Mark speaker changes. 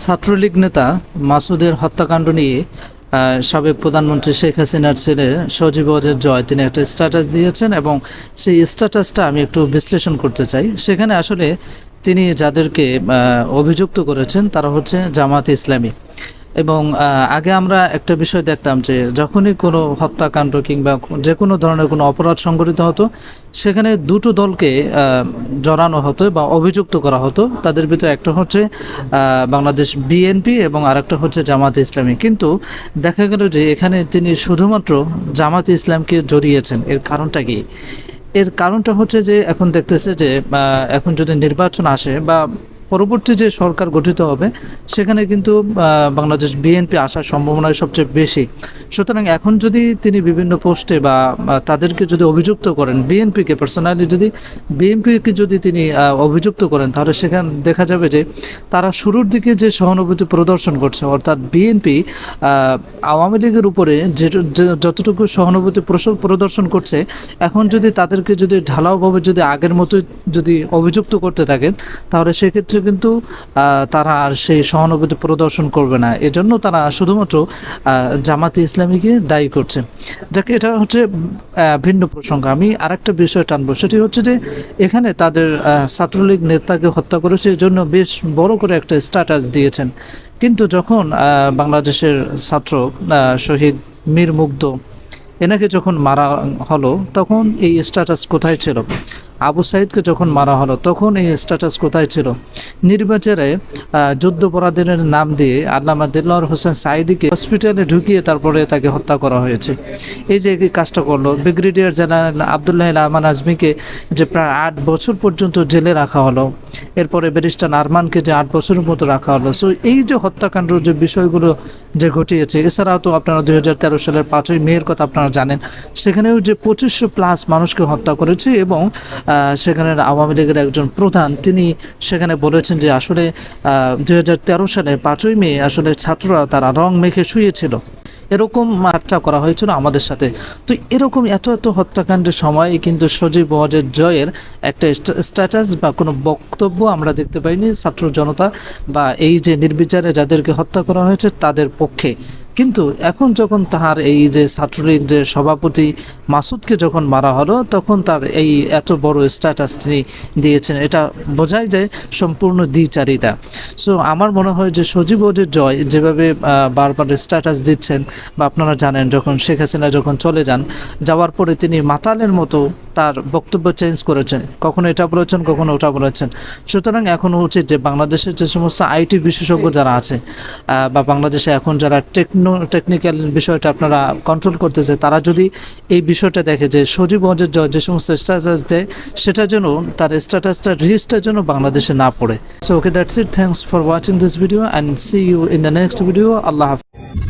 Speaker 1: ছাত্রলীগ নেতা মাসুদের হত্যাকাণ্ড নিয়ে সাবেক প্রধানমন্ত্রী শেখ হাসিনার ছেলে সজীব অজের জয়, তিনি একটা স্ট্যাটাস দিয়েছেন এবং সেই স্ট্যাটাসটা আমি একটু বিশ্লেষণ করতে চাই। সেখানে আসলে তিনি যাদেরকে অভিযুক্ত করেছেন তারা হচ্ছে জামাত ইসলামী। এবং আগে আমরা একটা বিষয় দেখতাম যে যখনই কোনো হত্যাকাণ্ড কিংবা যে কোনো ধরনের কোনো অপরাধ সংঘটিত হতো, সেখানে দুটো দলকে জড়ানো হতো বা অভিযুক্ত করা হতো। তাদের ভিতরে একটা হচ্ছে বাংলাদেশ বিএনপি এবং আরেকটা হচ্ছে জামাত ইসলামী। কিন্তু দেখা গেল যে এখানে তিনি শুধুমাত্র জামাত ইসলামকে জড়িয়েছেন। এর কারণটা কি? এর কারণটা হচ্ছে যে এখন দেখতেছে যে এখন যদি নির্বাচন আসে বা পরবর্তী যে সরকার গঠিত হবে, সেখানে কিন্তু বাংলাদেশ বিএনপি আসার সম্ভাবনা সবচেয়ে বেশি। সুতরাং এখন যদি তিনি বিভিন্ন পোস্টে বা তাদেরকে যদি অভিযুক্ত করেন, বিএনপিকে পার্সোনালি যদি, বিএনপিকে যদি তিনি অভিযুক্ত করেন, তাহলে সেখানে, দেখা যাবে যে তারা শুরুর দিকে যে সহানুভূতি প্রদর্শন করছে, অর্থাৎ বিএনপি আওয়ামী লীগের উপরে যে যতটুকু সহানুভূতি প্রদর্শন করছে, এখন যদি তাদেরকে যদি ঢালাওভাবে যদি আগের মতো যদি অভিযুক্ত করতে থাকেন, তাহলে সেক্ষেত্রে কিন্তু তারা আর সেই সহানুভূতি প্রদর্শন করবে না। এজন্য তারা শুধুমাত্র জামাতে ইসলামীকে দায়ী করছে। যাকে, এটা হচ্ছে ভিন্ন প্রসঙ্গ। আমি আরেকটা বিষয় টানবো। সেটি হচ্ছে যে, এখানে তাদের ছাত্রলীগ নেতাকে হত্যা করেছে, এজন্য বেশ বড় করে একটা স্ট্যাটাস দিয়েছেন। কিন্তু যখন বাংলাদেশের ছাত্র শহীদ মীর মুগ্ধ, এনাকে যখন মারা হলো, তখন এই স্ট্যাটাস কোথায় ছিল? আবু সাইদকে যখন মারা হলো, তখন এই স্ট্যাটাস কোথায় ছিল? নির্বাচনে যুদ্ধপরাধীনের নাম দিয়ে আল্লামা দিল্লার হোসেন সাইদিকে হসপিটালে ঢুকিয়ে তারপরে তাকে হত্যা করা হয়েছে। এই যে কাজটা করল, ব্রিগেডিয়ার জেনারেল আবদুল্লাহ আহমান আজমিকে যে প্রায় আট বছর পর্যন্ত জেলে রাখা হলো, এরপরে ব্যারিস্টার আরমানকে যে আট বছরের মতো রাখা হলো। সো এই যে হত্যাকাণ্ড যে বিষয়গুলো যে ঘটিয়েছে, এছাড়াও তো আপনারা দুই হাজার তেরো সালের পাঁচই মেয়ের কথা আপনারা জানেন, সেখানেও যে পঁচিশশো প্লাস মানুষকে হত্যা করেছে এবং সেখানের আওয়ামী লীগের একজন প্রধান, তিনি সেখানে বলেছেন যে আসলে দুই হাজার তেরো সালে পাঁচই মে আসলে ছাত্ররা তারা রং মেখে শুয়েছিল। এরকম মাত্রা করা হয়েছিল আমাদের সাথে। তো এরকম এত এত হত্যাকাণ্ডের সময় কিন্তু সজীব ওয়াজের জয়ের একটা স্ট্যাটাস বা কোনো বক্তব্য আমরা দেখতে পাইনি। ছাত্র জনতা বা এই যে নির্বিচারে যাদেরকে হত্যা করা হয়েছে তাদের পক্ষে। কিন্তু এখন যখন তাহার এই যে ছাত্রলীগ যে সভাপতি মাসুদকে যখন মারা হলো, তখন তার এই এত বড় স্ট্যাটাস তিনি দিয়েছেন, এটা বোঝায় যে সম্পূর্ণ দ্বিচারিতা। সো আমার মনে হয় যে সজীব ওজের জয় যেভাবে বারবার স্ট্যাটাস দিচ্ছেন, বা আপনারা জানেন যখন শেখ হাসিনা যখন চলে যান, যাওয়ার পরে তিনি মাতালের মতো তার বক্তব্য চেঞ্জ করেছেন। কখনো এটা বলেছেন, কখনো ওটা বলেছেন। সুতরাং এখন উচিত যে বাংলাদেশের যে সমস্ত আইটি বিশেষজ্ঞ যারা আছে বা বাংলাদেশে এখন যারা টেকনো টেকনিক্যাল বিষয়টা আপনারা কন্ট্রোল করতেছে, তারা যদি এই বিষয়টা দেখে যে সজীব মজের জয় যে সমস্ত স্ট্যাটাস দেয় সেটা যেন তার স্ট্যাটাসটা রিস্টার জন্য বাংলাদেশে না পড়ে। So okay that's it thanks for watching this video and see you in the next video Allah Hafiz.